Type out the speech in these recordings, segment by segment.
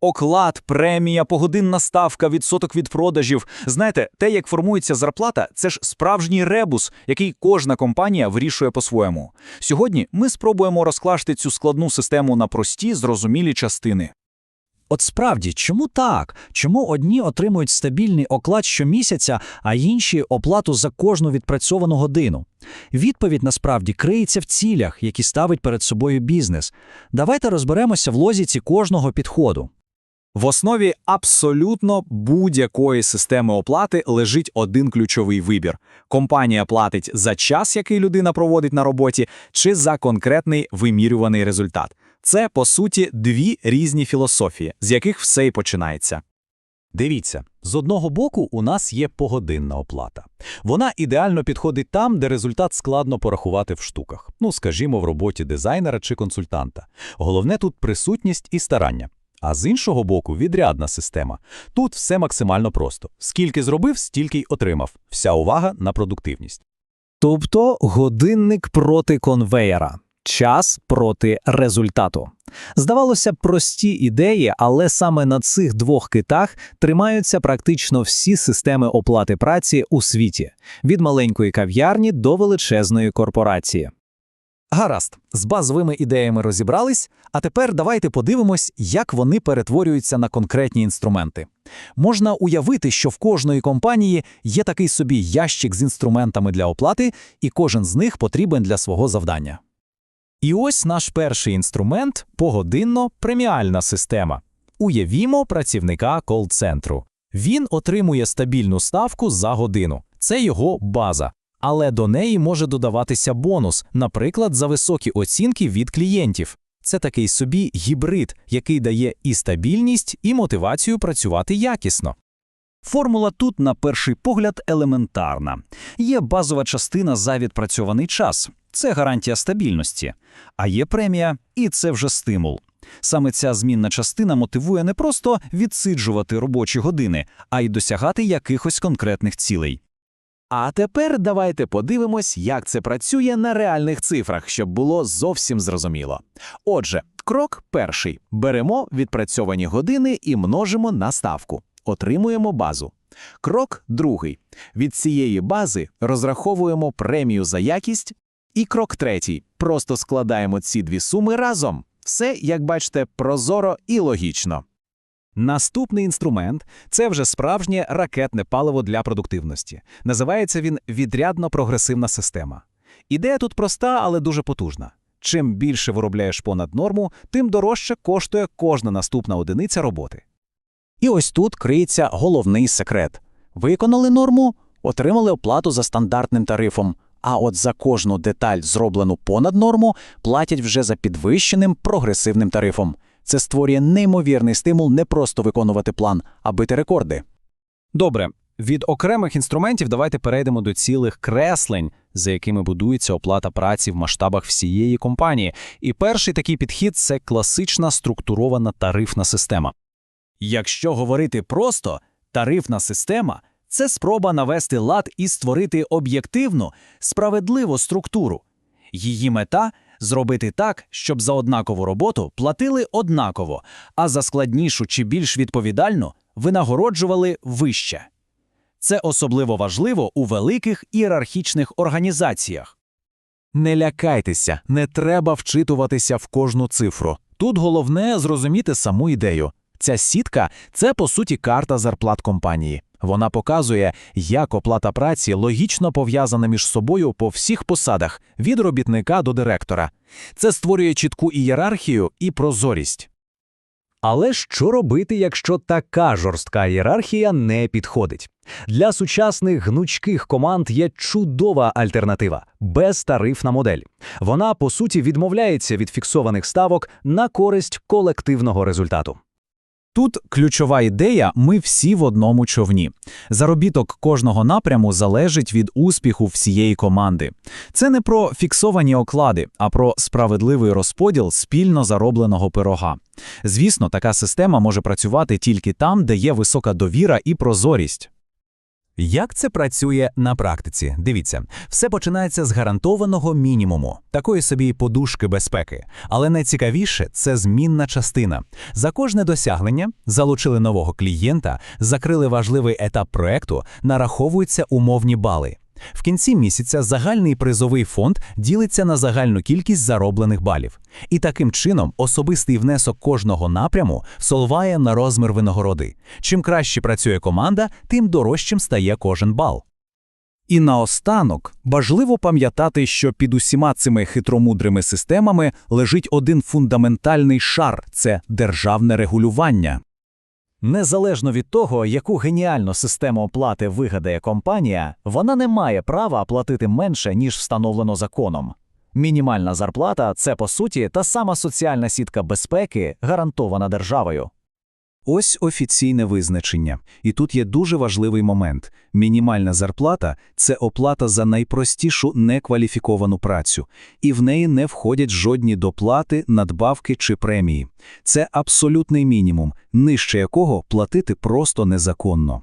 Оклад, премія, погодинна ставка, відсоток від продажів. Знаєте, те, як формується зарплата, це ж справжній ребус, який кожна компанія вирішує по-своєму. Сьогодні ми спробуємо розкласти цю складну систему на прості, зрозумілі частини. От справді, чому так? Чому одні отримують стабільний оклад щомісяця, а інші оплату за кожну відпрацьовану годину? Відповідь насправді криється в цілях, які ставить перед собою бізнес. Давайте розберемося в лозіці кожного підходу. В основі абсолютно будь-якої системи оплати лежить один ключовий вибір: компанія платить за час, який людина проводить на роботі, чи за конкретний вимірюваний результат. Це, по суті, дві різні філософії, з яких все й починається. Дивіться, з одного боку у нас є погодинна оплата. Вона ідеально підходить там, де результат складно порахувати в штуках. Ну, скажімо, в роботі дизайнера чи консультанта. Головне тут присутність і старання. А з іншого боку, відрядна система. Тут все максимально просто. Скільки зробив, стільки й отримав. Вся увага на продуктивність. Тобто годинник проти конвеєра, час проти результату. Здавалося прості ідеї, але саме на цих двох китах тримаються практично всі системи оплати праці у світі від маленької кав'ярні до величезної корпорації. Гаразд, з базовими ідеями розібрались, а тепер давайте подивимось, як вони перетворюються на конкретні інструменти. Можна уявити, що в кожної компанії є такий собі ящик з інструментами для оплати, і кожен з них потрібен для свого завдання. І ось наш перший інструмент погодинно преміальна система. Уявімо працівника кол-центру. Він отримує стабільну ставку за годину. Це його база. Але до неї може додаватися бонус, наприклад, за високі оцінки від клієнтів. Це такий собі гібрид, який дає і стабільність, і мотивацію працювати якісно. Формула тут, на перший погляд, елементарна. Є базова частина за відпрацьований час. Це гарантія стабільності. А є премія, і це вже стимул. Саме ця змінна частина мотивує не просто відсиджувати робочі години, а й досягати якихось конкретних цілей. А тепер давайте подивимось, як це працює на реальних цифрах, щоб було зовсім зрозуміло. Отже, крок перший: беремо відпрацьовані години і множимо на ставку. Отримуємо базу. Крок другий. Від цієї бази розраховуємо премію за якість. І крок третій. Просто складаємо ці дві суми разом. Все, як бачите, прозоро і логічно. Наступний інструмент це вже справжнє ракетне паливо для продуктивності. Називається він відрядно-прогресивна система. Ідея тут проста, але дуже потужна. Чим більше виробляєш понад норму, тим дорожче коштує кожна наступна одиниця роботи. І ось тут криється головний секрет. Виконали норму, отримали оплату за стандартним тарифом, а от за кожну деталь, зроблену понад норму, платять вже за підвищеним прогресивним тарифом. Це створює неймовірний стимул не просто виконувати план, а бити рекорди. Добре, від окремих інструментів давайте перейдемо до цілих креслень, за якими будується оплата праці в масштабах всієї компанії. І перший такий підхід це класична структурована тарифна система. Якщо говорити просто, тарифна система це спроба навести лад і створити об'єктивну, справедливу структуру. Її мета зробити так, щоб за однакову роботу платили однаково, а за складнішу чи більш відповідальну винагороджували вище. Це особливо важливо у великих ієрархічних організаціях. Не лякайтеся, не треба вчитуватися в кожну цифру. Тут головне зрозуміти саму ідею. Ця сітка це по суті карта зарплат компанії. Вона показує, як оплата праці логічно пов'язана між собою по всіх посадах від робітника до директора. Це створює чітку ієрархію і прозорість. Але що робити, якщо така жорстка ієрархія не підходить? Для сучасних гнучких команд є чудова альтернатива безтарифна модель. Вона, по суті, відмовляється від фіксованих ставок на користь колективного результату. Тут ключова ідея ми всі в одному човні. Заробіток кожного напряму залежить від успіху всієї команди. Це не про фіксовані оклади, а про справедливий розподіл спільно заробленого пирога. Звісно, така система може працювати тільки там, де є висока довіра і прозорість. Як це працює на практиці? Дивіться, все починається з гарантованого мінімуму, такої собі подушки безпеки. Але найцікавіше це змінна частина. За кожне досягнення залучили нового клієнта, закрили важливий етап проекту, нараховуються умовні бали. В кінці місяця загальний призовий фонд ділиться на загальну кількість зароблених балів. І таким чином особистий внесок кожного напряму солває на розмір винагороди. Чим краще працює команда, тим дорожчим стає кожен бал. І наостанок важливо пам'ятати, що під усіма цими хитромудрими системами лежить один фундаментальний шар це державне регулювання. Незалежно від того, яку геніальну систему оплати вигадає компанія, вона не має права платити менше, ніж встановлено законом. Мінімальна зарплата це по суті та сама соціальна сітка безпеки, гарантована державою. Ось офіційне визначення. І тут є дуже важливий момент. Мінімальна зарплата – це оплата за найпростішу некваліфіковану працю. І в неї не входять жодні доплати, надбавки чи премії. Це абсолютний мінімум, нижче якого платити просто незаконно.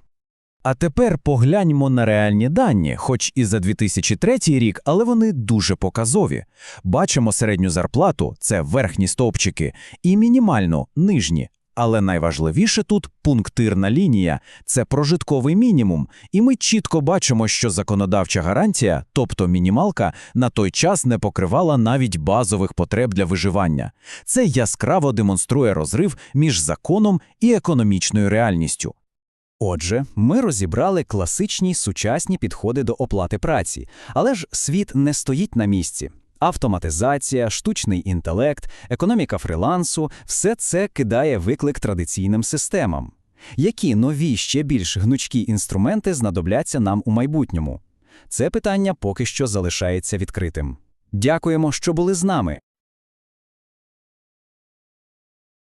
А тепер погляньмо на реальні дані, хоч і за 2003 рік, але вони дуже показові. Бачимо середню зарплату це верхні стовпчики, і мінімальну нижні. Але найважливіше тут пунктирна лінія це прожитковий мінімум, і ми чітко бачимо, що законодавча гарантія, тобто мінімалка, на той час не покривала навіть базових потреб для виживання. Це яскраво демонструє розрив між законом і економічною реальністю. Отже, ми розібрали класичні сучасні підходи до оплати праці, але ж світ не стоїть на місці. Автоматизація, штучний інтелект, економіка фрилансу все це кидає виклик традиційним системам. Які нові ще більш гнучкі інструменти знадобляться нам у майбутньому? Це питання поки що залишається відкритим. Дякуємо, що були з нами.